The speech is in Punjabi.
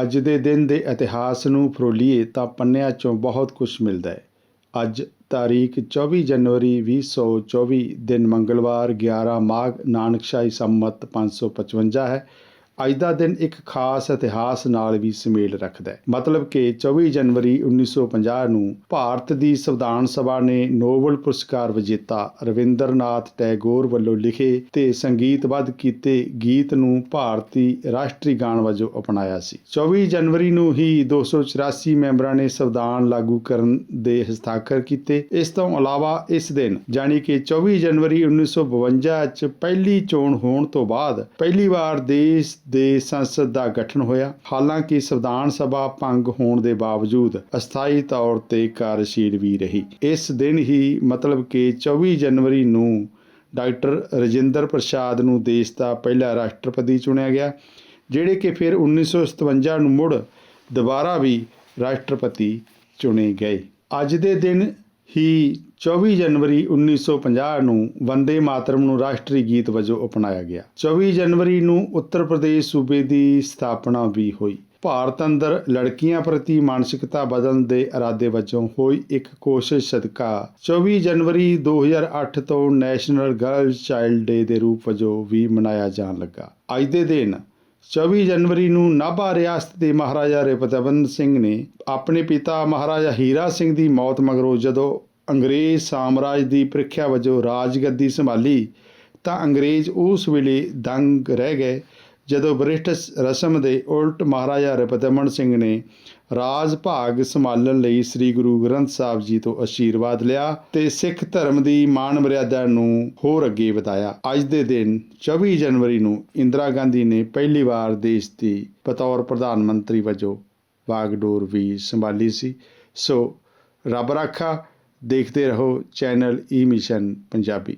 ਅੱਜ ਦੇ ਦਿਨ ਦੇ ਇਤਿਹਾਸ ਨੂੰ ਫਰੋਲੀਏ ਤਾਂ ਪੰਨਿਆਂ 'ਚੋਂ ਬਹੁਤ ਕੁਝ ਮਿਲਦਾ ਹੈ। ਅੱਜ ਤਾਰੀਖ 24 ਜਨਵਰੀ 2024 ਦਿਨ ਮੰਗਲਵਾਰ 11 ਮਾਘ ਨਾਨਕਸ਼ਾਹੀ ਸੰਮਤ 555 ਹੈ। ਅੱਜ ਦਾ ਦਿਨ ਇੱਕ ਖਾਸ ਇਤਿਹਾਸ ਨਾਲ ਵੀ ਸੁਮੇਲ ਰੱਖਦਾ ਹੈ। ਮਤਲਬ ਕਿ 24 ਜਨਵਰੀ 1950 ਨੂੰ ਭਾਰਤ ਦੀ ਸੰਵਿਧਾਨ ਸਭਾ ਨੇ ਨੋਬਲ ਪੁਰਸਕਾਰ ਵਿਜੇਤਾ ਰਵਿੰਦਰਨਾਥ ਟੈਗੋਰ ਵੱਲੋਂ ਲਿਖੇ ਤੇ ਸੰਗੀਤਬੱਧ ਕੀਤੇ ਗੀਤ ਨੂੰ ਭਾਰਤੀ ਰਾਸ਼ਟਰੀ ਗਾਣ ਵਜੋਂ ਅਪਣਾਇਆ ਸੀ। 24 ਜਨਵਰੀ ਨੂੰ ਹੀ 284 ਮੈਂਬਰਾਂ ਨੇ ਸੰਵਿਧਾਨ ਲਾਗੂ ਕਰਨ ਦੇ ਹਸਤਾਖਰ ਕੀਤੇ। ਇਸ ਤੋਂ ਇਲਾਵਾ ਇਸ ਦਿਨ ਜਾਣੀ ਕਿ 24 ਜਨਵਰੀ 1952 ਚ ਪਹਿਲੀ ਚੋਣ ਹੋਣ ਤੋਂ ਬਾਅਦ ਪਹਿਲੀ ਵਾਰ ਦੇਸ਼ ਦੇ ਸੰਸਦ ਦਾ ਗਠਨ ਹੋਇਆ। ਹਾਲਾਂਕਿ ਸੰਵਿਧਾਨ ਸਭਾ ਭੰਗ ਹੋਣ ਦੇ ਬਾਵਜੂਦ ਅਸਥਾਈ ਤੌਰ ਤੇ ਕਾਰਜਸ਼ੀਲ ਵੀ ਰਹੀ। ਇਸ ਦਿਨ ਹੀ ਮਤਲਬ ਕਿ 24 ਜਨਵਰੀ ਨੂੰ ਡਾਕਟਰ ਰਜਿੰਦਰ ਪ੍ਰਸਾਦ ਨੂੰ ਦੇਸ਼ ਦਾ ਪਹਿਲਾ ਰਾਸ਼ਟਰਪਤੀ ਚੁਣਿਆ ਗਿਆ, ਜਿਹੜੇ ਕਿ ਫਿਰ 1957 ਨੂੰ ਮੁੜ ਦੁਬਾਰਾ ਵੀ ਰਾਸ਼ਟਰਪਤੀ ਚੁਣੇ ਗਏ। ਅੱਜ ਦੇ ਦਿਨ ਹੀ 24 ਜਨਵਰੀ 1950 ਨੂੰ ਵੰਦੇ ਮਾਤਰਮ ਨੂੰ ਰਾਸ਼ਟਰੀ ਗੀਤ ਵਜੋਂ ਅਪਣਾਇਆ ਗਿਆ। 24 ਜਨਵਰੀ ਨੂੰ ਉੱਤਰ ਪ੍ਰਦੇਸ਼ ਸੂਬੇ ਦੀ ਸਥਾਪਨਾ ਵੀ ਹੋਈ। ਭਾਰਤ ਅੰਦਰ ਲੜਕੀਆਂ ਪ੍ਰਤੀ ਮਾਨਸਿਕਤਾ ਬਦਲਣ ਦੇ ਇਰਾਦੇ ਵਜੋਂ ਹੋਈ ਇੱਕ ਕੋਸ਼ਿਸ਼ ਸਦਕਾ 24 ਜਨਵਰੀ 2008 ਤੋਂ ਨੈਸ਼ਨਲ ਗਰਲ ਚਾਈਲਡ ਡੇ ਦੇ ਰੂਪ ਵਜੋਂ ਵੀ ਮਨਾਇਆ ਜਾਣ ਲੱਗਾ। ਅੱਜ ਦੇ ਦਿਨ 24 ਜਨਵਰੀ ਨੂੰ ਨਾਭਾ ਰਿਆਸਤ ਦੇ ਮਹਾਰਾਜਾ ਰਿਪਤਵੰਦ ਸਿੰਘ ਨੇ ਆਪਣੇ ਪਿਤਾ ਮਹਾਰਾਜਾ ਹੀਰਾ ਸਿੰਘ ਦੀ ਮੌਤ ਮਗਰੋਂ ਜਦੋਂ ਅੰਗਰੇਜ਼ ਸਾਮਰਾਜ ਦੀ ਪ੍ਰੀਖਿਆ ਵਜੋਂ ਰਾਜਗੱਦੀ ਸੰਭਾਲੀ ਤਾਂ ਅੰਗਰੇਜ਼ ਉਸ ਵੇਲੇ ਦੰਗ ਰਹਿ ਗਏ ਜਦੋਂ ਬ੍ਰਿਟਿਸ਼ ਰਸਮ ਦੇ ਉਲਟ ਮਹਾਰਾਜਾ ਰਿਪਤਮਨ ਸਿੰਘ ਨੇ ਰਾਜ ਭਾਗ ਸੰਭਾਲਣ ਲਈ ਸ੍ਰੀ ਗੁਰੂ ਗ੍ਰੰਥ ਸਾਹਿਬ ਜੀ ਤੋਂ ਅਸ਼ੀਰਵਾਦ ਲਿਆ ਤੇ ਸਿੱਖ ਧਰਮ ਦੀ ਮਾਣ ਮਰਿਆਦਾ ਨੂੰ ਹੋਰ ਅੱਗੇ ਵਧਾਇਆ। ਅੱਜ ਦੇ ਦਿਨ 24 ਜਨਵਰੀ ਨੂੰ ਇੰਦਰਾ ਗਾਂਧੀ ਨੇ ਪਹਿਲੀ ਵਾਰ ਦੇਸ਼ ਦੀ ਬਤੌਰ ਪ੍ਰਧਾਨ ਮੰਤਰੀ ਵਜੋਂ ਬਾਗਡੋਰ ਵੀ ਸੰਭਾਲੀ ਸੀ। ਸੋ ਰੱਬ ਰਾਖਾ, ਦੇਖਦੇ ਰਹੋ ਚੈਨਲ ਈ ਮਿਸ਼ਨ ਪੰਜਾਬੀ।